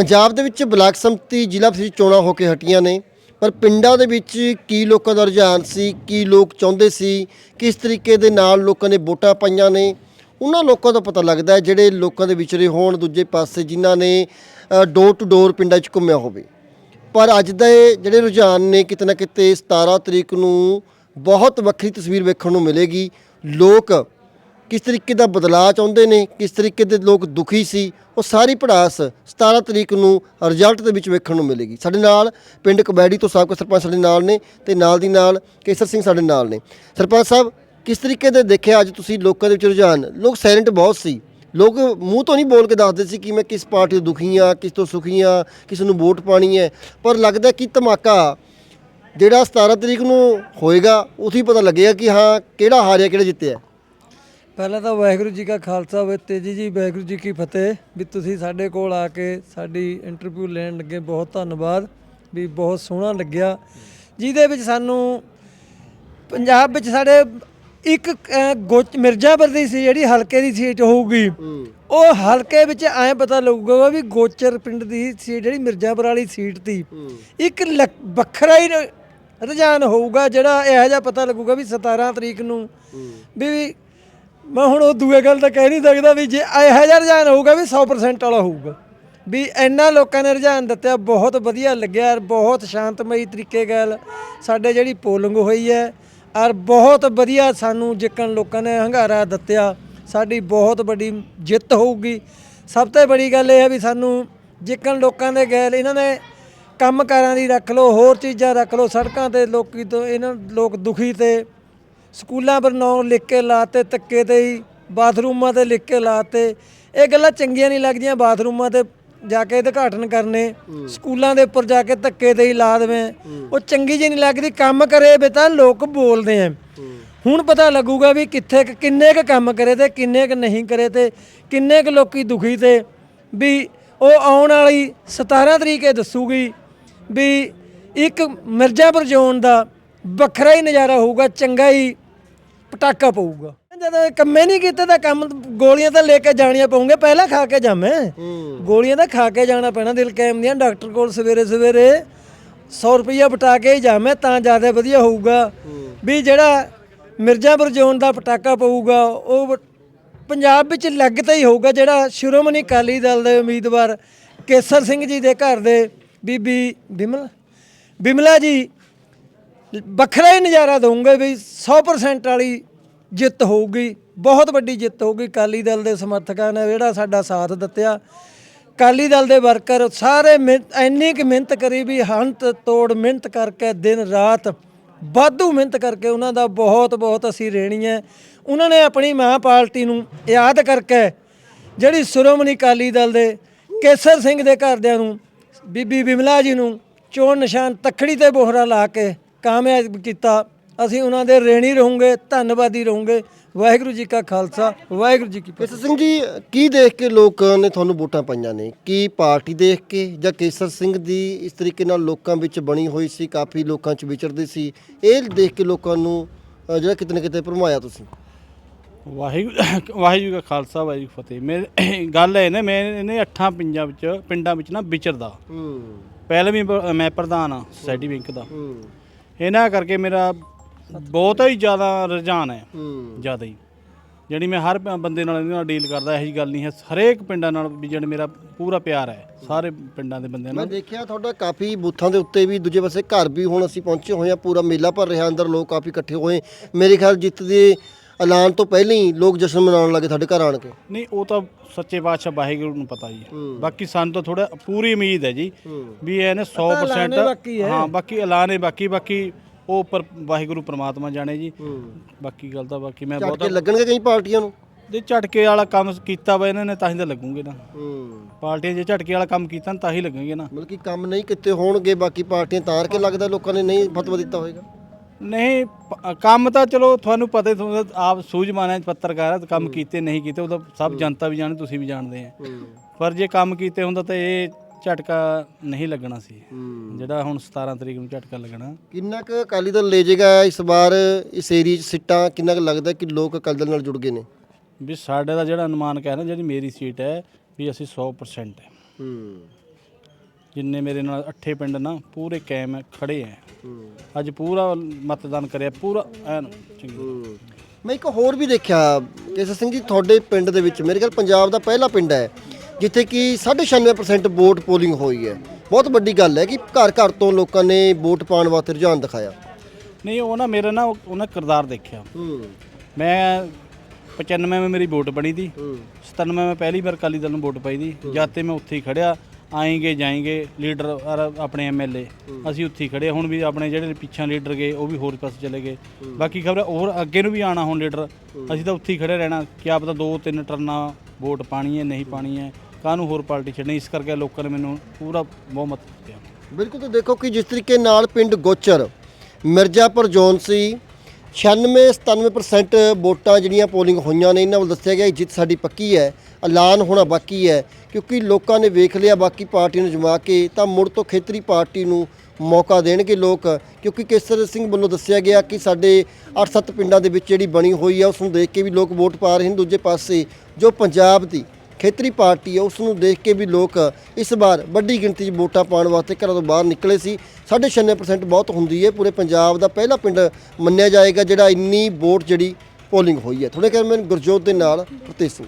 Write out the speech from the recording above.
ਪੰਜਾਬ ਦੇ ਵਿੱਚ ਬਲਾਕ ਸੰਮਤੀ ਜ਼ਿਲ੍ਹਾ ਪ੍ਰੀਸ਼ਦ ਚੋਣਾਂ ਹੋ ਕੇ ਹਟੀਆਂ ਨੇ, ਪਰ ਪਿੰਡਾਂ ਦੇ ਵਿੱਚ ਕੀ ਲੋਕਾਂ ਦਾ ਰੁਝਾਨ ਸੀ, ਕੀ ਲੋਕ ਚਾਹੁੰਦੇ ਸੀ, ਕਿਸ ਤਰੀਕੇ ਦੇ ਨਾਲ ਲੋਕਾਂ ਨੇ ਵੋਟਾਂ ਪਾਈਆਂ ਨੇ, ਉਹਨਾਂ ਲੋਕਾਂ ਦਾ ਪਤਾ ਲੱਗਦਾ ਹੈ ਜਿਹੜੇ ਲੋਕਾਂ ਦੇ ਵਿਚਰੇ ਹੋਣ ਦੂਜੇ ਪਾਸੇ ਜਿਨ੍ਹਾਂ ਨੇ ਡੋਰ ਟੂ ਡੋਰ ਪਿੰਡਾਂ 'ਚ ਘੁੰਮਿਆ ਹੋਵੇ। ਪਰ ਅੱਜ ਦੇ ਜਿਹੜੇ ਰੁਝਾਨ ਨੇ, ਕਿਤੇ ਨਾ ਕਿਤੇ 17 ਤਰੀਕ ਨੂੰ ਬਹੁਤ ਵੱਖਰੀ ਤਸਵੀਰ ਵੇਖਣ ਨੂੰ ਮਿਲੇਗੀ। ਲੋਕ ਕਿਸ ਤਰੀਕੇ ਦਾ ਬਦਲਾਅ ਚਾਹੁੰਦੇ ਨੇ, ਕਿਸ ਤਰੀਕੇ ਦੇ ਲੋਕ ਦੁਖੀ ਸੀ, ਉਹ ਸਾਰੀ ਪੜਾਸ 17 ਤਰੀਕ ਨੂੰ ਰਿਜ਼ਲਟ ਦੇ ਵਿੱਚ ਵੇਖਣ ਨੂੰ ਮਿਲੇਗੀ। ਸਾਡੇ ਨਾਲ ਪਿੰਡ ਕਬੈੜੀ ਤੋਂ ਸਾਬਕਾ ਸਰਪੰਚ ਸਾਡੇ ਨਾਲ ਨੇ ਤੇ ਨਾਲ ਦੀ ਨਾਲ ਕੇਸਰ ਸਿੰਘ ਸਾਡੇ ਨਾਲ ਨੇ। ਸਰਪੰਚ ਸਾਹਿਬ, ਕਿਸ ਤਰੀਕੇ ਦੇ ਦੇਖਿਆ ਅੱਜ ਤੁਸੀਂ ਲੋਕਾਂ ਦੇ ਵਿੱਚ ਰੁਝਾਨ? ਲੋਕ ਸਾਇਲੈਂਟ ਬਹੁਤ ਸੀ। ਲੋਕ ਮੂੰਹ ਤੋਂ ਨਹੀਂ ਬੋਲ ਕੇ ਦੱਸਦੇ ਸੀ ਕਿ ਮੈਂ ਕਿਸ ਪਾਰਟੀ ਤੋਂ ਦੁਖੀ ਆ ਕਿਸ ਤੋਂ ਸੁਖੀ ਆ ਕਿਸ ਨੂੰ ਵੋਟ ਪਾਣੀ ਹੈ। ਪਰ ਲੱਗਦਾ ਕਿ ਧਮਾਕਾ ਜਿਹੜਾ 17 ਤਰੀਕ ਨੂੰ ਹੋਏਗਾ ਉਥੇ ਪਤਾ ਲੱਗੇਗਾ ਕਿ ਹਾਂ, ਕਿਹੜਾ ਹਾਰਿਆ, ਕਿਹੜਾ ਜਿੱਤਿਆ। ਪਹਿਲਾਂ ਤਾਂ ਵਾਹਿਗੁਰੂ ਜੀ ਕਾ ਖਾਲਸਾ ਵੇ ਤੇਜੀ ਜੀ ਵਾਹਿਗੁਰੂ ਜੀ ਕੀ ਫਤਿਹ। ਵੀ ਤੁਸੀਂ ਸਾਡੇ ਕੋਲ ਆ ਕੇ ਸਾਡੀ ਇੰਟਰਵਿਊ ਲੈਣ ਲੱਗੇ ਬਹੁਤ ਧੰਨਵਾਦ। ਵੀ ਬਹੁਤ ਸੋਹਣਾ ਲੱਗਿਆ। ਜਿਹਦੇ ਵਿੱਚ ਸਾਨੂੰ ਪੰਜਾਬ ਵਿੱਚ ਸਾਡੇ ਇੱਕ ਮਿਰਜ਼ਾਪੁਰ ਦੀ ਸੀ ਜਿਹੜੀ ਹਲਕੇ ਦੀ ਸੀਟ ਹੋਊਗੀ। ਉਹ ਹਲਕੇ ਵਿੱਚ ਐਂ ਪਤਾ ਲੱਗੂਗਾ ਵੀ ਗੋਚਰ ਪਿੰਡ ਦੀ ਸੀਟ ਜਿਹੜੀ ਮਿਰਜ਼ਾਪੁਰ ਵਾਲੀ ਸੀਟ ਤੀ ਇੱਕ ਵੱਖਰਾ ਹੀ ਰੁਝਾਨ ਹੋਊਗਾ ਜਿਹੜਾ ਇਹੋ ਜਿਹਾ ਪਤਾ ਲੱਗੂਗਾ ਵੀ 17 ਤਰੀਕ ਨੂੰ ਵੀ ਮੈਂ ਹੁਣ ਉਹ ਦੂਏ ਗੱਲ ਤਾਂ ਕਹਿ ਨਹੀਂ ਸਕਦਾ ਵੀ ਜੇ ਇਹੋ ਜਿਹਾ ਰੁਝਾਨ ਹੋਊਗਾ ਵੀ 100% ਵਾਲਾ ਹੋਊਗਾ। ਵੀ ਇੰਨਾ ਲੋਕਾਂ ਨੇ ਰੁਝਾਨ ਦਿੱਤਾ, ਬਹੁਤ ਵਧੀਆ ਲੱਗਿਆ ਬਹੁਤ ਸ਼ਾਂਤਮਈ ਤਰੀਕੇ ਨਾਲ ਸਾਡੇ ਜਿਹੜੀ ਪੋਲਿੰਗ ਹੋਈ ਹੈ ਔਰ ਬਹੁਤ ਵਧੀਆ ਸਾਨੂੰ ਜਿੱਕਣ ਲੋਕਾਂ ਨੇ ਹੰਗਾਰਾ ਦਿੱਤਾ। ਸਾਡੀ ਬਹੁਤ ਵੱਡੀ ਜਿੱਤ ਹੋਊਗੀ। ਸਭ ਤੋਂ ਬੜੀ ਗੱਲ ਇਹ ਹੈ ਵੀ ਸਾਨੂੰ ਜਿੱਕਣ ਲੋਕਾਂ ਦੇ ਗੈਲ ਇਹਨਾਂ ਨੇ ਕੰਮਕਾਰਾਂ ਦੀ ਰੱਖ ਲਓ, ਹੋਰ ਚੀਜ਼ਾਂ ਰੱਖ ਲਓ, ਸੜਕਾਂ ਤੇ ਲੋਕੀ ਤੋਂ ਇਹਨਾਂ ਲੋਕ ਦੁਖੀ ਤੇ ਸਕੂਲਾਂ ਪਰ ਨਾਂ ਲਿਖ ਕੇ ਲਾਤੇ ਤੱਕੇ ਤੇ ਹੀ ਬਾਥਰੂਮਾਂ ਤੇ ਲਿਖ ਕੇ ਲਾਤੇ ਇਹ ਗੱਲਾਂ ਚੰਗੀਆਂ ਨਹੀਂ ਲੱਗਦੀਆਂ ਬਾਥਰੂਮਾਂ ਤੇ ਜਾ ਕੇ ਉਦਘਾਟਨ ਕਰਨੇ ਸਕੂਲਾਂ ਦੇ ਉੱਪਰ ਜਾ ਕੇ ਧੱਕੇ ਤੇ ਹੀ ਲਾ ਦੇਵੇਂ। ਉਹ ਚੰਗੀ ਜਿਹੀ ਨਹੀਂ ਲੱਗਦੀ ਕੰਮ ਕਰੇ ਵੇ ਤਾਂ ਲੋਕ ਬੋਲਦੇ ਆ ਹੁਣ ਪਤਾ ਲੱਗੂਗਾ ਵੀ ਕਿੱਥੇ ਕੁ- ਕਿੰਨੇ ਕ ਕੰਮ ਕਰੇ ਤੇ ਕਿੰਨੇ ਕ ਨਹੀਂ ਕਰੇ ਤੇ ਕਿੰਨੇ ਕ ਲੋਕੀ ਦੁਖੀ ਤੇ। ਵੀ ਉਹ ਆਉਣ ਵਾਲੀ 17 ਤਰੀਕੇ ਦੱਸੂਗੀ ਵੀ ਇੱਕ ਮਿਰਜ਼ਾਪੁਰ ਜ਼ੋਨ ਦਾ ਵੱਖਰਾ ਹੀ ਨਜ਼ਾਰਾ ਹੋਊਗਾ ਚੰਗਾ ਹੀ ਪਟਾਕਾ ਪਊਗਾ। ਜਦੋਂ ਕੰਮੇ ਨਹੀਂ ਕੀਤੇ ਤਾਂ ਕੰਮ ਗੋਲੀਆਂ ਤਾਂ ਲੈ ਕੇ ਜਾਣੀਆਂ ਪਊਗੇ ਪਹਿਲਾਂ ਖਾ ਕੇ ਜਾਵੇਂ ਗੋਲੀਆਂ ਤਾਂ ਖਾ ਕੇ ਜਾਣਾ ਪੈਣਾ ਦਿਲ ਕੈਮ ਦੀਆਂ ਡਾਕਟਰ ਕੋਲ ਸਵੇਰੇ ਸਵੇਰੇ 100 ਰੁਪਈਆ ਬਟਾ ਕੇ ਹੀ ਜਾਵੇਂ ਤਾਂ ਜ਼ਿਆਦਾ ਵਧੀਆ ਹੋਊਗਾ। ਵੀ ਜਿਹੜਾ ਮਿਰਜ਼ਾਪੁਰ ਜ਼ੋਨ ਦਾ ਪਟਾਕਾ ਪਊਗਾ ਉਹ ਪੰਜਾਬ ਵਿੱਚ ਲੱਗਦਾ ਹੀ ਹੋਊਗਾ ਜਿਹੜਾ ਸ਼੍ਰੋਮਣੀ ਅਕਾਲੀ ਦਲ ਦੇ ਉਮੀਦਵਾਰ ਕੇਸਰ ਸਿੰਘ ਜੀ ਦੇ ਘਰ ਦੇ ਬੀਬੀ ਬਿਮਲ ਬਿਮਲਾ ਜੀ ਵੱਖਰਾ ਹੀ ਨਜ਼ਾਰਾ ਦਊਂਗੇ ਵੀ 100% ਵਾਲੀ ਜਿੱਤ ਹੋਊਗੀ, ਬਹੁਤ ਵੱਡੀ ਜਿੱਤ ਹੋਊਗੀ ਅਕਾਲੀ ਦਲ ਦੇ ਸਮਰਥਕਾਂ ਨੇ ਜਿਹੜਾ ਸਾਡਾ ਸਾਥ ਦਿੱਤਿਆ ਅਕਾਲੀ ਦਲ ਦੇ ਵਰਕਰ ਸਾਰੇ ਮਿਹਨਤ- ਇੰਨੀ ਕਿ ਮਿਹਨਤ ਕਰੀ ਵੀ ਹੰਤ ਤੋੜ ਮਿਹਨਤ ਕਰਕੇ ਦਿਨ ਰਾਤ ਵਾਧੂ ਮਿਹਨਤ ਕਰਕੇ ਉਹਨਾਂ ਦਾ ਬਹੁਤ ਬਹੁਤ ਅਸੀਂ ਰੇਣੀ ਹੈ ਉਹਨਾਂ ਨੇ ਆਪਣੀ ਮਾਂ ਪਾਰਟੀ ਨੂੰ ਯਾਦ ਕਰਕੇ ਜਿਹੜੀ ਸ਼੍ਰੋਮਣੀ ਅਕਾਲੀ ਦਲ ਦੇ ਕੇਸਰ ਸਿੰਘ ਦੇ ਘਰਦਿਆਂ ਨੂੰ, ਬੀਬੀ ਬਿਮਲਾ ਜੀ ਨੂੰ ਚੋਣ ਨਿਸ਼ਾਨ ਤਖੜੀ ਤੇ ਬੋਹਰਾ ਲਾ ਕੇ ਕਾਮਯਾਬ ਕੀਤਾ। ਅਸੀਂ ਉਹਨਾਂ ਦੇ ਰੇਣੀ ਰਹੂੰਗੇ ਧੰਨਵਾਦੀ ਰਹੂੰਗੇ। ਵਾਹਿਗੁਰੂ ਜੀ ਕਾ ਖਾਲਸਾ ਵਾਹਿਗੁਰੂ ਜੀ ਕੀ ਫਤਿਹ। ਕੇਸਰ ਸਿੰਘ ਜੀ ਕੀ ਦੇਖ ਕੇ ਲੋਕ ਨੇ ਤੁਹਾਨੂੰ ਵੋਟਾਂ ਪਾਈਆਂ ਨੇ? ਕੀ ਪਾਰਟੀ ਦੇਖ ਕੇ ਜਾਂ ਕੇਸਰ ਸਿੰਘ ਦੀ ਇਸ ਤਰੀਕੇ ਨਾਲ ਲੋਕਾਂ ਵਿੱਚ ਬਣੀ ਹੋਈ ਸੀ ਕਾਫੀ ਲੋਕਾਂ 'ਚ ਵਿਚਰਦੇ ਸੀ? ਇਹ ਦੇਖ ਕੇ ਲੋਕਾਂ ਨੂੰ ਅ, ਜਿਹੜਾ ਕਿਤੇ ਨਾ ਕਿਤੇ ਭਰਮਾਇਆ ਤੁਸੀਂ। ਵਾਹਿਗੁਰੂ ਵਾਹਿਗੁਰੂ ਦਾ ਖਾਲਸਾ ਵਾਹਿਗੁਰੂ ਕੀ ਫਤਿਹ। ਮੇਰੇ ਗੱਲ ਹੈ ਨਾ ਮੈਂ ਇਹਨੇ ਅੱਠਾਂ ਪਿੰਡਾਂ ਵਿੱਚ ਪਿੰਡਾਂ ਵਿੱਚ ਨਾ ਵਿਚਰਦਾ। ਹੂੰ। ਪਹਿਲਾਂ ਵੀ ਬ- ਮੈਂ ਪ੍ਰਧਾਨ ਆ ਸੋਸਾਇਟੀ ਬੈਂਕ ਦਾ। ਹੂੰ। ਇਹਨਾਂ ਕਰਕੇ ਮੇਰਾ ਬਹੁਤ ਹੀ ਜ਼ਿਆਦਾ ਰੁਝਾਨ ਹੈ। ਹੂੰ। ਜ਼ਿਆਦਾ ਹੀ। ਜਿਹੜੀ ਮੈਂ ਹਰ ਬੰਦੇ ਨਾਲ ਇਹਦੇ ਨਾਲ ਡੀਲ ਕਰਦਾ ਇਹੋ ਜਿਹੀ ਗੱਲ ਨਹੀਂ ਹੈ। ਹਰੇਕ ਪਿੰਡਾਂ ਨਾਲ ਵੀ ਜਿਹੜਾ ਮੇਰਾ ਪੂਰਾ ਪਿਆਰ ਹੈ। ਸਾਰੇ ਪਿੰਡਾਂ ਦੇ ਬੰਦਿਆਂ ਮੈਂ ਨਾਲ। ਦੇਖਿਆ ਤੁਹਾਡਾ ਕਾਫੀ ਬੂਥਾਂ ਦੇ ਉੱਤੇ ਵੀ ਦੂਜੇ ਪਾਸੇ ਘਰ ਵੀ ਹੁਣ ਅਸੀਂ ਪਹੁੰਚੇ ਹੋਏ ਆ ਪੂਰਾ ਮੇਲਾ ਭਰ ਰਿਹਾ ਅੰਦਰ ਲੋਕ ਕਾਫੀ ਇਕੱਠੇ ਹੋਏ। ਮੇਰੇ ਖਿਆਲ ਜਿੱਤ ਦੇ ਐਲਾਨ ਤੋਂ ਪਹਿਲਾਂ ਹੀ ਲੋਕ ਜਸ਼ਨ ਮਨਾਉਣ ਲੱਗੇ ਤੁਹਾਡੇ ਘਰ ਆਣ ਕੇ। ਨਹੀਂ ਉਹ ਤਾਂ ਸੱਚੇ ਬਾਦਸ਼ਾਹ ਵਾਹਿਗੁਰੂ ਨੂੰ ਪਤਾ ਜੀ ਹੂੰ। ਬਾਕੀ ਸਾਨੂੰ ਤਾਂ ਥੋੜਾ ਪੂਰੀ ਉਮੀਦ ਹੈ ਜੀ ਵੀ ਇਹਨੇ ਐਲਾਨ ਹੈ ਬਾਕੀ 100% ਹੈ। ਬਾਕੀ ਐਲਾਨ ਹੈ ਬਾਕੀ ਬਾਕੀ ਉਹ ਉੱਪਰ ਵਾਹਿਗੁਰੂ ਪ੍ਰਮਾਤਮਾ ਜਾਣੇ ਜੀ। ਬਾਕੀ ਗੱਲ ਤਾਂ ਬਾਕੀ ਮੈਂ ਝਟਕੇ ਬਹੁਤ ਲੱਗਣਗੇ ਕਈ ਪਾਰਟੀਆਂ ਨੂੰ? ਜੇ ਝਟਕੇ ਵਾਲਾ ਕੰਮ ਕੀਤਾ ਵਾ ਇਹਨਾਂ ਨੇ ਤਾਂ ਹੀ ਤਾਂ ਲੱਗੂਗੇ ਨਾ। ਪਾਰਟੀਆਂ ਜੇ ਝਟਕੇ ਵਾਲਾ ਕੰਮ ਕੀਤਾ ਨਾ ਤਾਂ ਹੀ ਲੱਗਣਗੇ ਨਾ। ਮਤਲਬ ਕਿ ਕੰਮ ਨਹੀਂ ਕਿਤੇ ਹੋਣਗੇ ਬਾਕੀ ਪਾਰਟੀਆਂ ਤਾਰ ਕੇ ਲੱਗਦਾ ਲੋਕਾਂ ਨੇ ਨਹੀਂ ਫਤਵਾ ਦਿੱਤਾ ਹੋਵੇਗਾ ਨਹੀਂ ਪ- ਕੰਮ ਤਾਂ ਚਲੋ ਤੁਹਾਨੂੰ ਪਤਾ ਹੀ ਤੁਹਾਨੂੰ ਤਾਂ ਆਪ ਸੂਝਵਾਨ ਹੈ ਪੱਤਰਕਾਰ ਹੈ ਤਾਂ ਕੰਮ ਕੀਤੇ ਨਹੀਂ ਕੀਤੇ ਉਹ ਤਾਂ ਸਭ ਜਨਤਾ ਵੀ ਜਾਣੇ ਤੁਸੀਂ ਵੀ ਜਾਣਦੇ ਆ। ਪਰ ਜੇ ਕੰਮ ਕੀਤੇ ਹੁੰਦਾ ਤਾਂ ਇਹ ਝਟਕਾ ਨਹੀਂ ਲੱਗਣਾ ਸੀ। ਜਿਹੜਾ ਹੁਣ 17 ਤਰੀਕ ਨੂੰ ਝਟਕਾ ਲੱਗਣਾ। ਕਿੰਨਾ ਕੁ ਅਕਾਲੀ ਦਲ ਲੈ ਜਾਏਗਾ ਇਸ ਵਾਰ ਇਸ ਏਰੀਆ 'ਚ ਸਿੱਟਾਂ? ਕਿੰਨਾ ਕੁ ਲੱਗਦਾ ਕਿ ਲੋਕ ਅਕਾਲੀ ਦਲ ਨਾਲ ਜੁੜ ਗਏ ਨੇ? ਵੀ ਸਾਡੇ ਦਾ ਜਿਹੜਾ ਅਨੁਮਾਨ ਕਹਿ ਰਿਹਾ ਜਿਹੜੀ ਮੇਰੀ ਸੀਟ ਹੈ ਵੀ ਅਸੀਂ 100% ਹੈ। ਹੂੰ। ਜਿੰਨੇ ਮੇਰੇ ਨਾਲ ਅੱਠੇ ਪਿੰਡ ਨਾ ਪੂਰੇ ਕਾਇਮ ਹੈ ਖੜੇ ਹੈ ਅੱਜ ਪੂਰਾ ਮਤਦਾਨ ਕਰਿਆ ਪੂਰਾ ਐਨ ਚੰਗੀ ਮੈਂ ਇੱਕ ਹੋਰ ਵੀ ਦੇਖਿਆ ਕੇਸਰ ਸਿੰਘ ਜੀ ਤੁਹਾਡੇ ਪਿੰਡ ਦੇ ਵਿੱਚ ਮੇਰੇ ਖਿਆਲ ਪੰਜਾਬ ਦਾ ਪਹਿਲਾ ਪਿੰਡ ਹੈ ਜਿੱਥੇ ਕਿ 96% ਵੋਟ ਪੋਲਿੰਗ ਹੋਈ ਹੈ ਬਹੁਤ ਵੱਡੀ ਗੱਲ ਹੈ ਕਿ ਘਰ ਘਰ ਤੋਂ ਲੋਕਾਂ ਨੇ ਵੋਟ ਪਾਉਣ ਵਾਸਤੇ ਰੁਝਾਨ ਦਿਖਾਇਆ। ਨਹੀਂ ਉਹ ਨਾ ਮੇਰਾ ਨਾ ਉਹ- ਉਹਨਾਂ ਕਿਰਦਾਰ ਦੇਖਿਆ। ਹੂੰ। ਮੈਂ 95 ਮੈਂ ਮੇਰੀ ਵੋਟ ਬਣੀ ਦੀ 97 ਮੈਂ ਪਹਿਲੀ ਵਾਰ ਅਕਾਲੀ ਦਲ ਨੂੰ ਵੋਟ ਪਾਈ ਦੀ ਜਦ ਤੇ ਮੈਂ ਉੱਥੇ ਹੀ ਖੜਿਆ ਆਏਂਗੇ ਜਾਏਂਗੇ ਲੀਡਰ ਔਰ ਆਪਣੇ ਐਮਐਲਏ ਅਸੀਂ ਉੱਥੇ ਹੀ ਖੜੇ ਹੁਣ ਵੀ ਆਪਣੇ ਜਿਹੜੇ ਪਿੱਛਾ ਲੀਡਰ ਗਏ ਉਹ ਵੀ ਹੋਰ ਪਾਸੇ ਚਲੇ ਗਏ। ਬਾਕੀ ਖਬਰ ਹੋਰ ਅੱਗੇ ਨੂੰ ਵੀ ਆਣਾ ਹੁਣ ਲੀਡਰ। ਅਸੀਂ ਤਾਂ ਉੱਥੇ ਹੀ ਖੜੇ ਰਹਿਣਾ। ਕਿ ਆਪ ਤਾਂ ਦੋ ਤਿੰਨ ਟਰਨਾਂ ਵੋਟ ਪਾਣੀ ਹੈ ਨਹੀਂ ਪਾਣੀ ਹੈ ਕਾਹਨੂੰ ਹੋਰ ਪਾਰਟੀ ਛੱਡਣੀ? ਇਸ ਕਰਕੇ ਲੋਕਾਂ ਨੇ ਮੈਨੂੰ ਪੂਰਾ ਬਹੁਮਤ ਦਿੱਤਾ। ਬਿਲਕੁਲ ਤੁਸੀਂ ਦੇਖੋ ਕਿ ਜਿਸ ਤਰੀਕੇ ਨਾਲ ਪਿੰਡ ਗੋਚਰ ਮਿਰਜ਼ਾਪੁਰ ਜ਼ੋਨ ਸੀ 96-97% ਵੋਟਾਂ ਜਿਹੜੀਆਂ ਪੋਲਿੰਗ ਹੋਈਆਂ ਨੇ, ਇਹਨਾਂ ਵੱਲ ਦੱਸਿਆ ਗਿਆ, ਜਿੱਤ ਸਾਡੀ ਪੱਕੀ ਹੈ, ਐਲਾਨ ਹੋਣਾ ਬਾਕੀ ਹੈ, ਕਿਉਂਕਿ ਲੋਕਾਂ ਨੇ ਵੇਖ ਲਿਆ, ਬਾਕੀ ਪਾਰਟੀ ਨੂੰ ਜਮਾ ਕੇ, ਤਾਂ ਮੁੜ ਤੋਂ ਖੇਤਰੀ ਪਾਰਟੀ ਨੂੰ ਮੌਕਾ ਦੇਣਗੇ ਲੋਕ, ਕਿਉਂਕਿ ਕੇਸਰ ਸਿੰਘ ਵੱਲੋਂ ਦੱਸਿਆ ਗਿਆ ਕਿ ਸਾਡੇ 8-7 ਪਿੰਡਾਂ ਦੇ ਵਿੱਚ ਜਿਹੜੀ ਬਣੀ ਹੋਈ ਹੈ ਉਸ ਨੂੰ ਦੇਖ ਕੇ ਵੀ ਲੋਕ ਵੋਟ ਪਾ ਰਹੇ ਨੇ, ਦੂਜੇ ਪਾਸੇ ਜੋ ਪੰਜਾਬ ਦੀ ਖੇਤਰੀ ਪਾਰਟੀ ਹੈ ਉਸ ਨੂੰ ਦੇਖ ਕੇ ਵੀ ਲੋਕ ਇਸ ਵਾਰ ਵੱਡੀ ਗਿਣਤੀ 'ਚ ਵੋਟਾਂ ਪਾਉਣ ਵਾਸਤੇ ਘਰਾਂ ਤੋਂ ਬਾਹਰ ਨਿਕਲੇ ਸੀ। 96% ਬਹੁਤ ਹੁੰਦੀ ਹੈ ਪੂਰੇ ਪੰਜਾਬ ਦਾ ਪਹਿਲਾ ਪਿੰਡ ਮੰਨਿਆ ਜਾਏਗਾ ਜਿਹੜਾ ਇੰਨੀ ਵੋਟ ਜਿਹੜੀ ਪੋਲਿੰਗ ਹੋਈ ਹੈ ਥੋੜੇ ਕੈਮਰਨ ਗੁਰਜੋਤ ਦੇ ਨਾਲ ਪ੍ਰਤੀਕ ਸਿੰਘ।